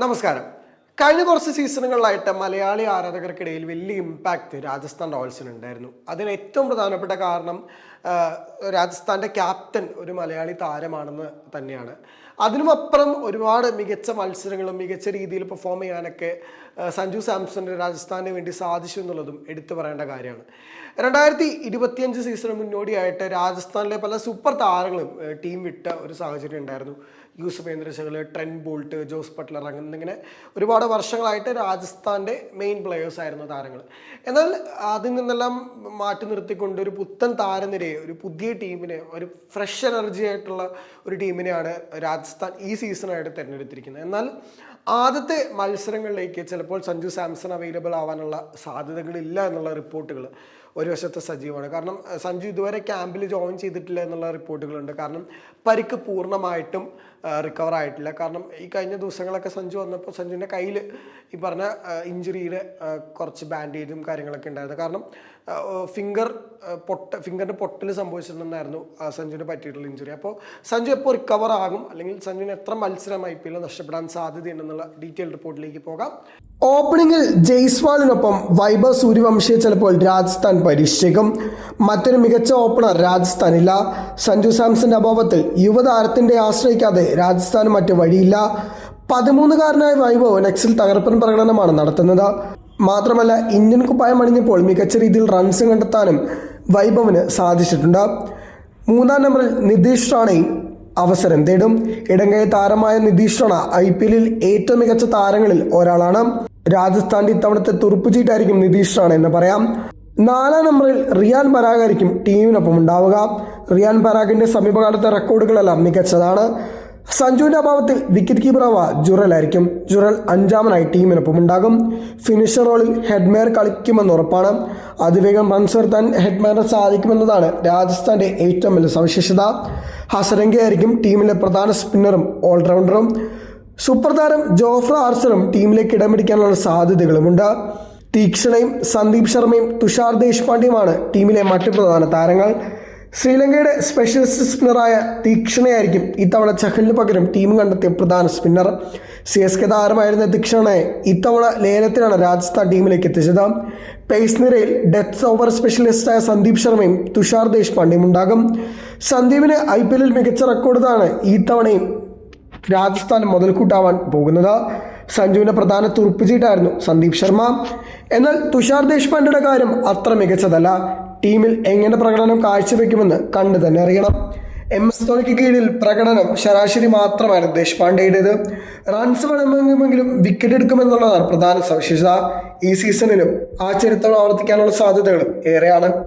നമസ്കാരം. കഴിഞ്ഞ കുറച്ച് സീസണുകളിലായിട്ട് മലയാളി ആരാധകർക്കിടയിൽ വലിയ ഇമ്പാക്റ്റ് രാജസ്ഥാൻ റോയൽസിന് ഉണ്ടായിരുന്നു. അതിന് ഏറ്റവും പ്രധാനപ്പെട്ട കാരണം രാജസ്ഥാന്റെ ക്യാപ്റ്റൻ ഒരു മലയാളി താരമാണെന്ന് തന്നെയാണ്. അതിനുമപ്പുറം ഒരുപാട് മികച്ച മത്സരങ്ങളും മികച്ച രീതിയിൽ പെർഫോം ചെയ്യാനൊക്കെ സഞ്ജു സാംസണിന് രാജസ്ഥാന് വേണ്ടി സാധിച്ചു എന്നുള്ളതും എടുത്തു പറയേണ്ട കാര്യമാണ്. രണ്ടായിരത്തി ഇരുപത്തിയഞ്ച് സീസണിന് മുന്നോടിയായിട്ട് രാജസ്ഥാനിലെ പല സൂപ്പർ താരങ്ങളും ടീം വിട്ട ഒരു സാഹചര്യം ഉണ്ടായിരുന്നു. Yuzvendra Chahal Trent Boult Jos Buttler അങ്ങനെ ഇങ്ങനെ ഒരുപാട് വർഷങ്ങളായിട്ട് രാജസ്ഥാന്റെ മെയിൻ പ്ലെയേഴ്സ് ആയിരുന്നു താരങ്ങൾ എന്നാൽ അതിൽ നിന്നെല്ലാം മാറ്റി നിർത്തിക്കൊണ്ട് ഒരു പുത്തൻ താരനിരയെ ഒരു പുതിയ ടീമിനെ ഒരു ഫ്രഷ് എനർജി ആയിട്ടുള്ള ഒരു ടീമിനെയാണ് രാജസ്ഥാൻ ഈ സീസണായിട്ട് തിരഞ്ഞെടുത്തിരിക്കുന്നത്. എന്നാൽ ആദ്യത്തെ മത്സരങ്ങളിലേക്ക് ചിലപ്പോൾ സഞ്ജു സാംസൺ അവൈലബിൾ ആവാനുള്ള സാധ്യതകളില്ല എന്നുള്ള റിപ്പോർട്ടുകൾ ഒരു വശത്ത് സജീവമാണ്. കാരണം സഞ്ജു ഇതുവരെ ക്യാമ്പിൽ ജോയിൻ ചെയ്തിട്ടില്ല എന്നുള്ള റിപ്പോർട്ടുകളുണ്ട്. കാരണം പരിക്ക് പൂർണമായിട്ടും റിക്കവർ ആയിട്ടില്ല. കാരണം ഈ കഴിഞ്ഞ ദിവസങ്ങളൊക്കെ സഞ്ജു വന്നപ്പോൾ സഞ്ജുവിന്റെ കയ്യിൽ ഈ പറഞ്ഞ ഇഞ്ചുറിയുടെ കുറച്ച് ബാൻഡേജും കാര്യങ്ങളൊക്കെ ഉണ്ടായിരുന്നു. കാരണം ഫിംഗർ പൊട്ട ഫിംഗറിന്റെ പൊട്ടൽ സംഭവിച്ചിട്ടുണ്ടെന്നായിരുന്നു സഞ്ജുവിന് പറ്റിയിട്ടുള്ള ഇഞ്ചുറി അപ്പോൾ സഞ്ജു എപ്പോൾ റിക്കവർ ആകും അല്ലെങ്കിൽ സഞ്ജുവിന് എത്ര മത്സരം ഐ പി എൽ നഷ്ടപ്പെടാൻ സാധ്യതയുണ്ടെന്നുള്ള ഡീറ്റെയിൽ റിപ്പോർട്ടിലേക്ക് പോകാം. ഓപ്പണിംഗിൽ ജയ്സ്വാളിനൊപ്പം വൈഭവ് സൂര്യവംശിയെ ചിലപ്പോൾ രാജസ്ഥാൻ പരീക്ഷിച്ചേക്കും മറ്റൊരു മികച്ച ഓപ്പണർ രാജസ്ഥാനില്ല. സഞ്ജു സാംസന്റെ അഭാവത്തിൽ യുവതാരത്തിന്റെ ആശ്രയിക്കാതെ രാജസ്ഥാന് മറ്റു വഴിയില്ല. പതിമൂന്നുകാരനായ വൈഭവ് നെക്സിൽ തകർപ്പൻ പ്രകടനമാണ് നടത്തുന്നത്. മാത്രമല്ല ഇന്ത്യൻ കുപ്പായം അണിഞ്ഞപ്പോൾ മികച്ച രീതിയിൽ റൺസ് കണ്ടെത്താനും വൈഭവിന് സാധിച്ചിട്ടുണ്ട്. മൂന്നാം നമ്പറിൽ നിതീഷ് റാണയും അവസരം തേടും. ഇടങ്കൈ താരമായ നിതീഷ് റാണ ഐ പി എല്ലിൽ ഏറ്റവും മികച്ച താരങ്ങളിൽ ഒരാളാണ്. രാജസ്ഥാന്റെ ഇത്തവണത്തെ തുറുപ്പുചീട്ടായിരിക്കും നിതീഷ് റാണ എന്ന് പറയാം. നാലാം നമ്പറിൽ റിയാൻ പരാഗായിരിക്കും ടീമിനൊപ്പം ഉണ്ടാവുക. റിയാൻ പരാഗിന്റെ സമീപകാലത്തെ റെക്കോർഡുകളെല്ലാം മികച്ചതാണ്. സഞ്ജുവിന്റെ അഭാവത്തിൽ വിക്കറ്റ് കീപ്പറാവ ജുറൽ ആയിരിക്കും. ജുറൽ അഞ്ചാമനായി ടീമിനൊപ്പം ഉണ്ടാകും. ഫിനിഷർ റോളിൽ ഹെഡ്മേർ കളിക്കുമെന്ന് ഉറപ്പാണ്. അതിവേഗം റൺസ് വരുത്താൻ ഹെഡ്മേറിന് സാധിക്കുമെന്നതാണ് രാജസ്ഥാന്റെ ഏറ്റവും വലിയ സവിശേഷത. ഹസരംഗ ആയിരിക്കും ടീമിലെ പ്രധാന സ്പിന്നറും ഓൾറൗണ്ടറും സൂപ്പർ താരം ജോഫ്ര ആർസറും ടീമിലേക്ക് ഇടം പിടിക്കാനുള്ള സാധ്യതകളുമുണ്ട്. തീക്ഷണയും സന്ദീപ് ശർമ്മയും തുഷാർ ദേശ്പാണ്ഡ്യുമാണ് ടീമിലെ മറ്റു പ്രധാന താരങ്ങൾ. ശ്രീലങ്കയുടെ സ്പെഷ്യലിസ്റ്റ് സ്പിന്നറായ തീക്ഷണയായിരിക്കും ഇത്തവണ ചഹലിന് പകരം ടീം കണ്ടെത്തിയ പ്രധാന സ്പിന്നർ സി എസ് കെ താരമായിരുന്ന തീക്ഷണയെ ഇത്തവണ ലേലത്തിലാണ് രാജസ്ഥാൻ ടീമിലേക്ക് എത്തിച്ചത്. പേസ് നിരയിൽ ഡെത്ത് ഓവർ സ്പെഷ്യലിസ്റ്റായ സന്ദീപ് ശർമ്മയും തുഷാർ ദേശ്പാണ്ഡെയും ഉണ്ടാകും. സന്ദീപിന് ഐ പി എല്ലിൽ മികച്ച റെക്കോർഡാണ് തവണയും രാജസ്ഥാൻ മുതൽക്കൂട്ടാവാൻ പോകുന്നത്. സഞ്ജുവിന്റെ പ്രധാന തുറുപ്പുചീട്ടായിരുന്നു സന്ദീപ് ശർമ്മ. എന്നാൽ തുഷാർ ദേശ്പാണ്ഡയുടെ കാര്യം അത്ര മികച്ചതല്ല. ടീമിൽ എങ്ങനെ പ്രകടനം കാഴ്ചവെക്കുമെന്ന് കണ്ടു തന്നെ അറിയണം. എം എസ് ധോണിക്ക് കീഴിൽ പ്രകടനം ശരാശരി മാത്രമാണ് ദേശ്പാണ്ഡെയുടേത്. റൺസ് വേണമെങ്കിലും വിക്കറ്റ് എടുക്കുമെന്നുള്ളതാണ് പ്രധാന സവിശേഷത. ഈ സീസണിലും ആ ചരിത്രം ആവർത്തിക്കാനുള്ള സാധ്യതകളും ഏറെയാണ്.